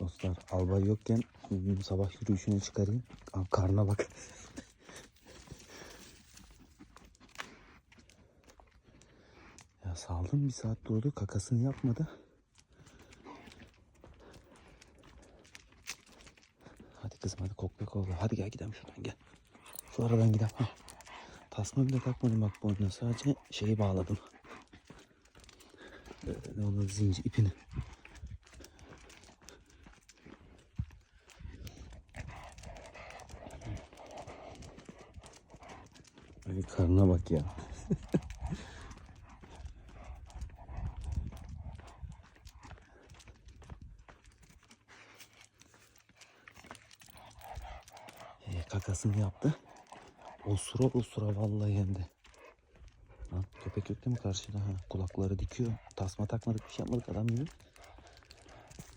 Dostlar albay yokken sabah yürüyüşüne çıkarayım. Abi karnına bak. ya saldım bir saat durdu kakasını yapmadı. Hadi kızım hadi kokla kokla. Hadi gel gidelim şuradan gel. Şu aradan gidelim. Hah. Tasma bile takmadım bak boynuna. Sadece şeyi bağladım. Ee, ne olur zincir ipini. Ay karnına bak ya. Ee, kakasını yaptı. Osura osura vallahi yendi. Lan köpek değil mi karşıda? Ha, kulakları dikiyor. Tasma takmadık bir şey yapmadık adam gibi.